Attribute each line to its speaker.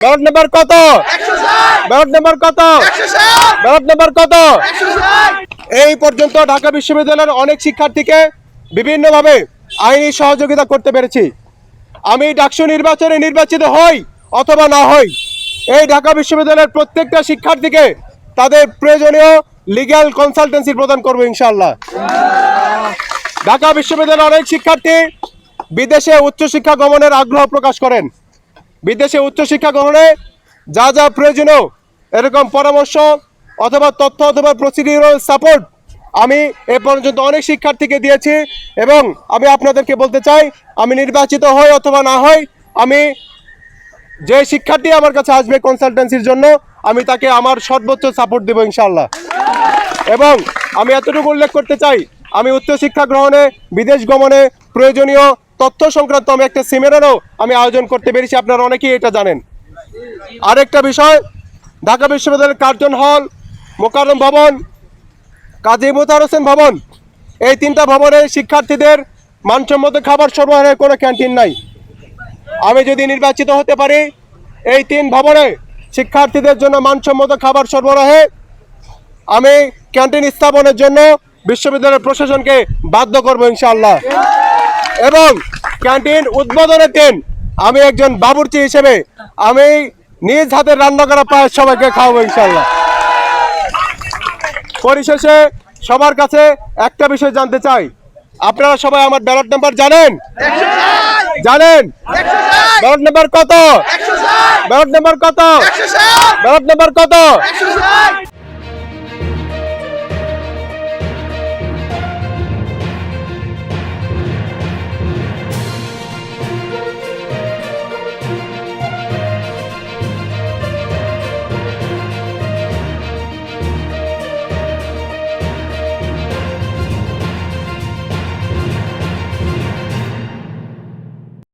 Speaker 1: Ballot number কত? Ballot number কত? Ballot number কত? এই পর্যন্ত ঢাকা বিশ্ববিদ্যালয়ের অনেক শিক্ষার্থীকে বিভিন্নভাবে আইনি সহযোগিতা করতে পেরেছি। আমি ডাকসু নির্বাচনে নির্বাচিত হই অথবা না হই এই ঢাকা বিশ্ববিদ্যালয়ের প্রত্যেকটা শিক্ষার্থীকে তাদের প্রয়োজনীয় লিগ্যাল কনসালটেন্সি প্রদান করব ইনশাল্লাহ ঢাকা বিশ্ববিদ্যালয়ের অনেক শিক্ষার্থী বিদেশে উচ্চশিক্ষা গমনের আগ্রহ প্রকাশ করেন। বিদেশে উচ্চশিক্ষা গ্রহণে যা যা প্রয়োজনীয়, এরকম পরামর্শ অথবা তথ্য অথবা প্রসিডিউরাল সাপোর্ট আমি এ পর্যন্ত অনেক শিক্ষার্থীকে দিয়েছি এবং আমি আপনাদেরকে বলতে চাই, আমি নির্বাচিত হই অথবা না হই, আমি যে শিক্ষার্থী আমার কাছে আসবে কনসালটেন্সির জন্য, আমি তাকে আমার সর্বোচ্চ সাপোর্ট দেবো ইনশাল্লাহ এবং আমি এতটুকু উল্লেখ করতে চাই, আমি উচ্চশিক্ষা গ্রহণে, বিদেশ গমনে প্রয়োজনীয় তথ্য সংক্রান্ত আমি একটা সেমিনারও আমি আয়োজন করতে পেরেছি, আপনারা অনেকেই এটা জানেন। আরেকটা বিষয়, ঢাকা বিশ্ববিদ্যালয়ের কার্জন হল, মোকাররম ভবন, কাজী মোতার হোসেন ভবন। এই তিনটা ভবনে শিক্ষার্থীদের মানসম্মত খাবার সরবরাহের কোনো ক্যান্টিন নাই। আমি যদি নির্বাচিত হতে পারি, এই তিন ভবনে শিক্ষার্থীদের জন্য মানসম্মত খাবার সরবরাহে আমি ক্যান্টিন স্থাপনের জন্য বিশ্ববিদ্যালয়ের প্রশাসনকে বাধ্য করব, ইনশাআল্লাহ। এবং ক্যান্টিন উদ্বোধনের দিন আমি একজন বাবুর্চি হিসেবে আমি নিজ হাতে রান্না করা পায়েস সবাইকে খাওয়াবো ইনশাআল্লাহ। পরিশেষে সবার কাছে একটা বিষয় জানতে চাই। আপনারা সবাই আমার ব্যালট নাম্বার জানেন? জানেন? ব্যালট নাম্বার কত? ব্যালট নাম্বার কত? ব্যালট নাম্বার কত?